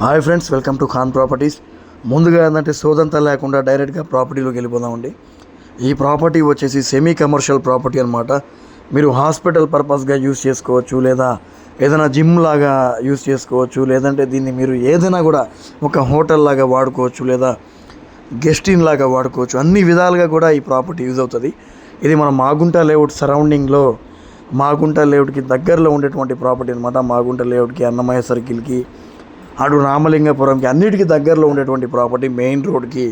Hi friends welcome to Khan properties. ముందుగా ఏంటంటే సోదంతా లేకుండా డైరెక్ట్గా ప్రాపర్టీలోకి వెళ్ళిపోదామండి. ఈ ప్రాపర్టీ వచ్చేసి సెమీ కమర్షియల్ ప్రాపర్టీ అనమాట మీరు హాస్పిటల్ పర్పస్గా యూస్ చేసుకోవచ్చు లేదా ఏదైనా జిమ్ లాగా యూస్ చేసుకోవచ్చు లేదంటే దీన్ని మీరు ఏదైనా కూడా ఒక హోటల్ లాగా వాడుకోవచ్చు లేదా గెస్ట్ ఇన్ లాగా వాడుకోవచ్చు. అన్ని విధాలుగా కూడా ఈ ప్రాపర్టీ యూజ్ అవుతుంది. ఇది మన మాగుంట లేఅవుట్ సరౌండింగ్లో మాగుంట లేఅవుట్కి దగ్గరలో ఉండేటువంటి ప్రాపర్టీ అనమాట మాగుంట లేఅవుట్కి అన్నమయ్య సర్కిల్కి అటు రామలింగపురంకి అన్నిటికీ దగ్గరలో ఉండేటువంటి ప్రాపర్టీ మెయిన్ రోడ్కి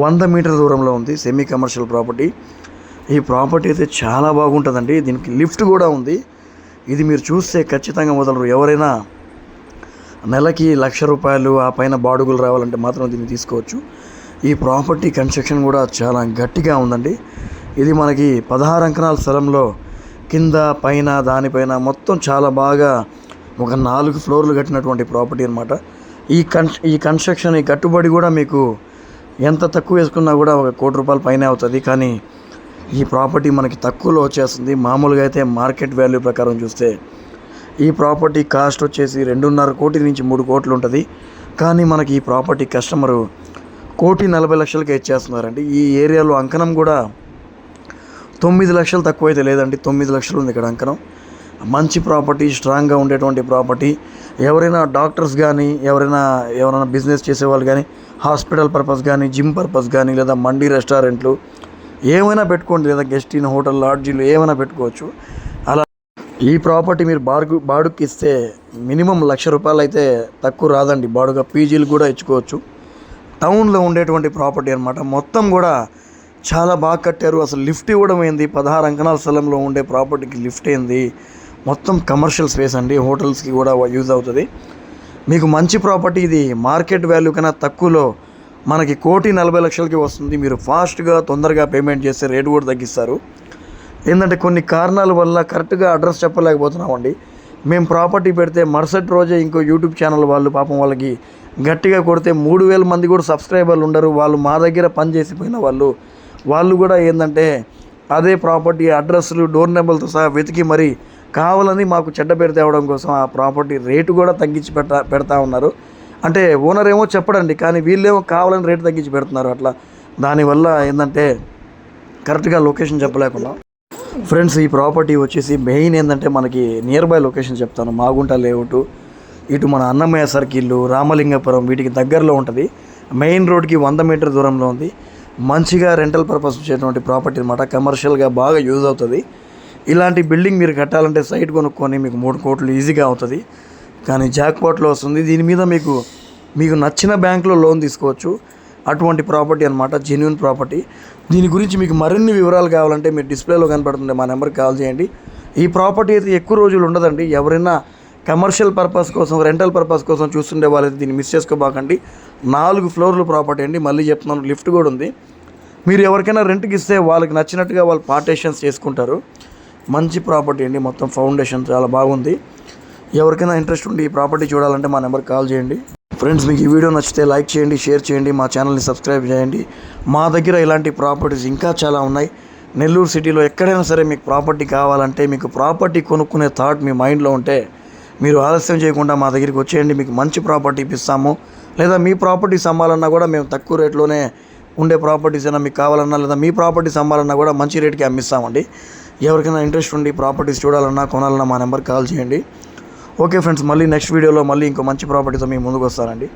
వంద మీటర్ దూరంలో ఉంది సెమీ కమర్షియల్ ప్రాపర్టీ ఈ ప్రాపర్టీ అయితే చాలా బాగుంటుందండి. దీనికి లిఫ్ట్ కూడా ఉంది. ఇది మీరు చూస్తే ఖచ్చితంగా వదలరు ఎవరైనా నెలకి లక్ష రూపాయలు ఆ పైన బాడుగులు రావాలంటే మాత్రం దీన్ని తీసుకోవచ్చు. ఈ ప్రాపర్టీ కన్స్ట్రక్షన్ కూడా చాలా గట్టిగా ఉందండి. ఇది మనకి పదహారు అంకణాల స్థలంలో కింద పైన దానిపైన మొత్తం చాలా బాగా ఒక నాలుగు ఫ్లోర్లు కట్టినటువంటి ప్రాపర్టీ అనమాట ఈ కన్ ఈ కన్స్ట్రక్షన్ ఈ కట్టుబడి కూడా మీకు ఎంత తక్కువ వేసుకున్నా కూడా ఒక కోటి రూపాయల పైనే అవుతుంది. కానీ ఈ ప్రాపర్టీ మనకి తక్కువలో వచ్చేస్తుంది. మామూలుగా అయితే మార్కెట్ వాల్యూ ప్రకారం చూస్తే ఈ ప్రాపర్టీ కాస్ట్ వచ్చేసి రెండున్నర కోటి నుంచి మూడు కోట్లు ఉంటుంది. కానీ మనకి ఈ ప్రాపర్టీ కస్టమరు కోటి నలభై లక్షలకే ఇచ్చేస్తున్నారండి. ఈ ఏరియాలో అంకణం కూడా తొమ్మిది లక్షలు తక్కువ అయితే లేదండి. తొమ్మిది లక్షలు ఉంది ఇక్కడ అంకణం. మంచి ప్రాపర్టీ స్ట్రాంగ్గా ఉండేటువంటి ప్రాపర్టీ. ఎవరైనా డాక్టర్స్ కానీ ఎవరైనా ఎవరైనా బిజినెస్ చేసేవాళ్ళు కానీ హాస్పిటల్ పర్పస్ కానీ జిమ్ పర్పస్ కానీ లేదా మండీ రెస్టారెంట్లు ఏమైనా పెట్టుకోండి లేదా గెస్ట్ ఇన్ హోటల్ లాడ్జీలు ఏమైనా పెట్టుకోవచ్చు. అలా ఈ ప్రాపర్టీ మీరు బాడుగు బాడుగుకి ఇస్తే మినిమం లక్ష రూపాయలు అయితే తక్కువ రాదండి. బాడుగా పీజీలు కూడా ఇచ్చుకోవచ్చు. టౌన్లో ఉండేటువంటి ప్రాపర్టీ అనమాట మొత్తం కూడా చాలా బాగా కట్టారు. అసలు లిఫ్ట్ ఇవ్వడం ఏంది? పదహారు అంకణాల స్థలంలో ఉండే ప్రాపర్టీకి లిఫ్ట్ ఏంది? మొత్తం కమర్షియల్ స్పేస్ అండి. హోటల్స్కి కూడా యూజ్ అవుతుంది. మీకు మంచి ప్రాపర్టీ ఇది మార్కెట్ వాల్యూ కన్నా తక్కువలో మనకి కోటి నలభై లక్షలకి వస్తుంది. మీరు ఫాస్ట్గా తొందరగా పేమెంట్ చేస్తే రేటు కూడా తగ్గిస్తారు. ఏంటంటే కొన్ని కారణాల వల్ల కరెక్ట్గా అడ్రస్ చెప్పలేకపోతున్నామండి. మేము ప్రాపర్టీ పెడితే మరుసటి రోజే ఇంకో యూట్యూబ్ ఛానల్ వాళ్ళు పాపం వాళ్ళకి గట్టిగా కొడితే మూడు వేల మంది కూడా సబ్స్క్రైబర్లు ఉండరు. వాళ్ళు మా దగ్గర పని చేసిపోయిన వాళ్ళు. వాళ్ళు కూడా ఏంటంటే అదే ప్రాపర్టీ అడ్రస్లు డోర్ నెంబర్లతో సహా వెతికి మరి కావాలని మాకు చెడ్డ పేరు తేవడం కోసం ఆ ప్రాపర్టీ రేటు కూడా తగ్గించి పెట్ట పెడతా ఉన్నారు. అంటే ఓనర్ ఏమో చెప్పడండి కానీ వీళ్ళేమో కావాలని రేటు తగ్గించి పెడుతున్నారు అట్లా. దానివల్ల ఏంటంటే కరెక్ట్గా లొకేషన్ చెప్పలేకుండా ఫ్రెండ్స్ ఈ ప్రాపర్టీ వచ్చేసి మెయిన్ ఏంటంటే మనకి నియర్ బై లొకేషన్ చెప్తాను. మాగుంట లేఅవుట్ ఇటు మన అన్నమయ్య సర్కిల్ రామలింగపురం వీటికి దగ్గరలో ఉంటుంది. మెయిన్ రోడ్కి వంద మీటర్ దూరంలో ఉంది. మంచిగా రెంటల్ పర్పస్ వచ్చేటువంటి ప్రాపర్టీ అనమాట కమర్షియల్గా బాగా యూజ్ అవుతుంది. ఇలాంటి బిల్డింగ్ మీరు కట్టాలంటే సైట్ కొనుక్కొని మీకు మూడు కోట్లు ఈజీగా అవుతుంది. కానీ జాక్పాట్లో వస్తుంది. దీని మీద మీకు మీకు నచ్చిన బ్యాంకులో లోన్ తీసుకోవచ్చు. అటువంటి ప్రాపర్టీ అనమాట జెన్యున్ ప్రాపర్టీ. దీని గురించి మీకు మరిన్ని వివరాలు కావాలంటే మీరు డిస్ప్లేలో కనపడుతుండే మా నెంబర్కి కాల్ చేయండి. ఈ ప్రాపర్టీ అయితే ఎక్కువ రోజులు ఉండదండి. ఎవరైనా కమర్షియల్ పర్పస్ కోసం రెంటల్ పర్పస్ కోసం చూస్తుండే వాళ్ళైతే దీన్ని మిస్ చేసుకోబాకండి. నాలుగు ఫ్లోర్లు ప్రాపర్టీ అండి. మళ్ళీ చెప్తున్నాను లిఫ్ట్ కూడా ఉంది. మీరు ఎవరికైనా రెంట్కి ఇస్తే వాళ్ళకి నచ్చినట్టుగా వాళ్ళు పార్టేషన్స్ చేసుకుంటారు. మంచి ప్రాపర్టీ అండి. మొత్తం ఫౌండేషన్ చాలా బాగుంది. ఎవరికైనా ఇంట్రెస్ట్ ఉండి ఈ ప్రాపర్టీ చూడాలంటే మా నెంబర్కి కాల్ చేయండి. ఫ్రెండ్స్ మీకు ఈ వీడియో నచ్చితే లైక్ చేయండి షేర్ చేయండి మా ఛానల్ని సబ్స్క్రైబ్ చేయండి. మా దగ్గర ఇలాంటి ప్రాపర్టీస్ ఇంకా చాలా ఉన్నాయి. నెల్లూరు సిటీలో ఎక్కడైనా సరే మీకు ప్రాపర్టీ కావాలంటే మీకు ప్రాపర్టీ కొనుక్కునే థాట్ మీ మైండ్లో ఉంటే మీరు ఆలస్యం చేయకుండా మా దగ్గరికి వచ్చేయండి. మీకు మంచి ప్రాపర్టీ ఇప్పిస్తాము. లేదా మీ ప్రాపర్టీస్ అమ్మాలన్నా కూడా మేము తక్కువ రేట్లోనే ఉండే ప్రాపర్టీస్ అయినా మీకు కావాలన్నా లేదా మీ ప్రాపర్టీస్ అమ్మాలన్నా కూడా మంచి రేట్కి అమ్మిస్తామండి. ఎవరికైనా ఇంట్రెస్ట్ ఉండి ప్రాపర్టీస్ చూడాలన్నా కొనాలన్నా మా నెంబర్కి కాల్ చేయండి. ఓకే ఫ్రెండ్స్ మళ్ళీ నెక్స్ట్ వీడియోలో మళ్ళీ ఇంకో మంచి ప్రాపర్టీతో మీ ముందుకు వస్తానండి.